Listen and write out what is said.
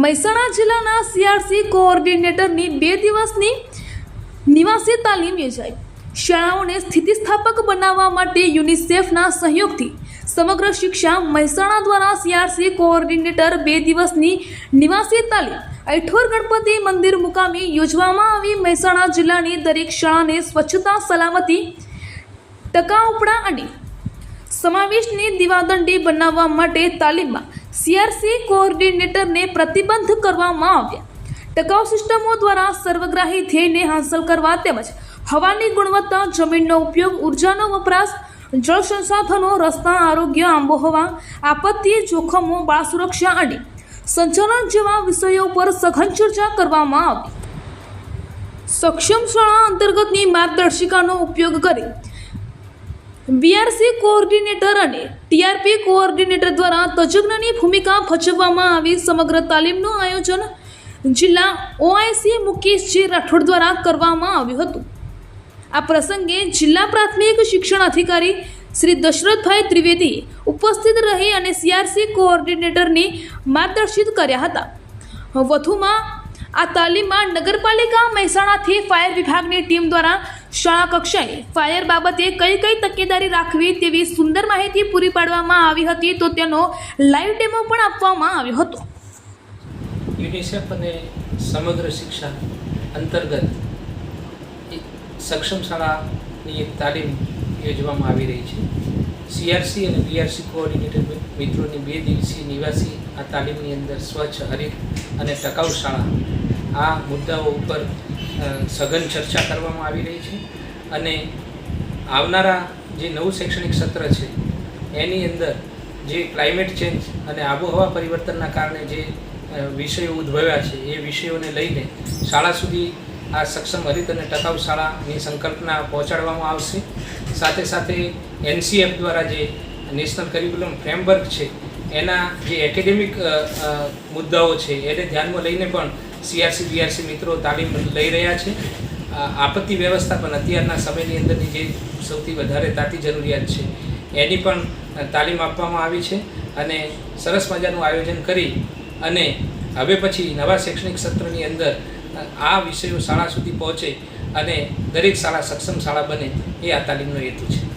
મહેસાણા જિલ્લાના સીઆરસી કોઓર્ડિનેટરની બે દિવસની નિવાસી તાલીમ યોજાઈ. શાળાઓને સ્થિતિસ્થાપક બનાવવા માટે યુનિસેફના સહયોગથી સમગ્ર શિક્ષા મહેસાણા દ્વારા સીઆરસી કોઓર્ડિનેટર બે દિવસની નિવાસી તાલીમ ऐઠોર ગણપતિ મંદિર મુકામે યોજવામાં આવી. મહેસાણા જિલ્લાની દરેક શાળાને સ્વચ્છતા, સલામતી, ટકાઉપણા અને સમાવેશની દીવાદંડી બનાવવા માટે તાલીમમાં સીઆરસી કોઓર્ડિનેટરને પ્રતિબંધ કરવામાં આવ્યા. ટકાઉ સિસ્ટમો દ્વારા સર્વગ્રાહી ધ્યેયને હાંસલ કરવા તેમજ હવાની ગુણવત્તા, જમીનનો ઉપયોગ, ઉર્જાનો વપરાશ, જળ સંસાધનો, રસ્તા, આરોગ્ય, આબોહવા, આપત્તિ જોખમો, બાળ સુરક્ષા અને સંચાલન જેવા વિષયો પર સઘન ચર્ચા કરવામાં આવી. સક્ષમ શાળા અંતર્ગતની માર્ગદર્શિકાનો ઉપયોગ કરી બીઆરસી કોઓર્ડિનેટર અને ટીઆરપી કોઓર્ડિનેટર દ્વારા તજજ્ઞની ભૂમિકા ભજવવામાં આવી. સમગ્ર તાલીમનું આયોજન જિલ્લા ઓઆઈસી મુકેશજી રાઠોડ દ્વારા કરવામાં આવ્યું હતું. આ પ્રસંગે જિલ્લા પ્રાથમિક શિક્ષણ અધિકારી શ્રી દશરથભાઈ ત્રિવેદી ઉપસ્થિત રહી અને સીઆરસી કોઓર્ડિનેટરની માર્ગદર્શિત કર્યા હતા. વધુમાં આ તાલીમમાં નગરપાલિકા મહેસાણાથી ફાયર વિભાગની ટીમ દ્વારા શાળા કક્ષાએ ફાયર બાબતે કઈ કઈ તકેદારી રાખવી તેવી સુંદર માહિતી પૂરી પાડવામાં આવી હતી તો તેનો લાઈવ ડેમો પણ આપવામાં આવ્યો હતો. યુનિસેફ અને સમગ્ર શિક્ષા અંતર્ગત સક્ષમ શાળાની એક તાલીમ યોજવામાં આવી રહી છે. સીઆરસી અને બીઆરસી કોઓર્ડિનેટર મિત્રોની બે દિવસીય નિવાસી આ તાલીમની અંદર સ્વચ્છ હરિત અને ટકાઉ શાળા આ મુદ્દાઓ ઉપર સઘન ચર્ચા કરવામાં આવી રહી છે અને આવનારા જે નવું શૈક્ષણિક સત્ર છે, એની અંદર જે ક્લાઇમેટ ચેન્જ અને આબોહવા પરિવર્તનના કારણે જે વિષયો ઉદ્ભવ્યા છે, એ વિષયોને લઈને શાળા સુધી આ સક્ષમ હરિત અને ટકાઉ શાળાની સંકલ્પના પહોંચાડવામાં આવશે. સાથે સાથે એનસીએફ દ્વારા જે નેશનલ કરિક્યુલમ ફ્રેમવર્ક છે, એના જે એકેડેમિક મુદ્દાઓ છે, એને ધ્યાનમાં લઈને પણ સીઆરસી બીઆરસી મિત્રો તાલીમ લઈ રહ્યા છે. આપત્તિ વ્યવસ્થાપન અત્યારના સમયની અંદરની જે સૌથી વધારે તાતી જરૂરિયાત છે, એની પણ તાલીમ આપવામાં આવી છે અને સરસ મજાનું આયોજન કરી અને હવે પછી નવા શૈક્ષણિક સત્રની અંદર આ વિષયો શાળા સુધી પહોંચે અને દરેક શાળા સક્ષમ શાળા બને એ આ તાલીમનો હેતુ છે.